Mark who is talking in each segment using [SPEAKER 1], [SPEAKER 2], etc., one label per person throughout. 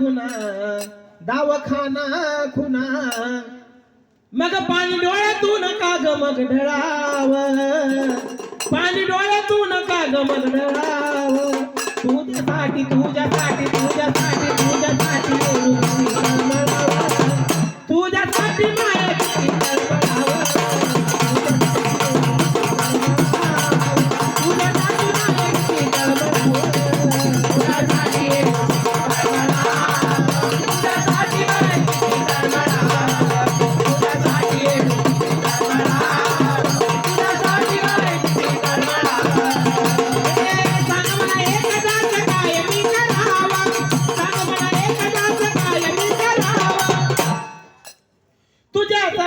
[SPEAKER 1] गुना दावखाना खुना मग पाणी डोळ्यातून का ग मग ढळाव. पाणी डोळ्यातून का ग मग ढळाव.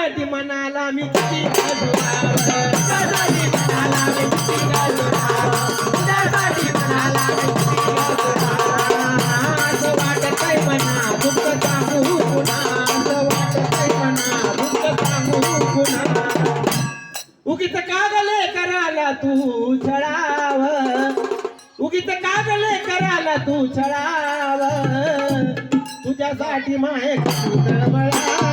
[SPEAKER 1] तलाटी मनाला मी किती तू चढाव कराला तू तुझ्यासाठी माय तळमळा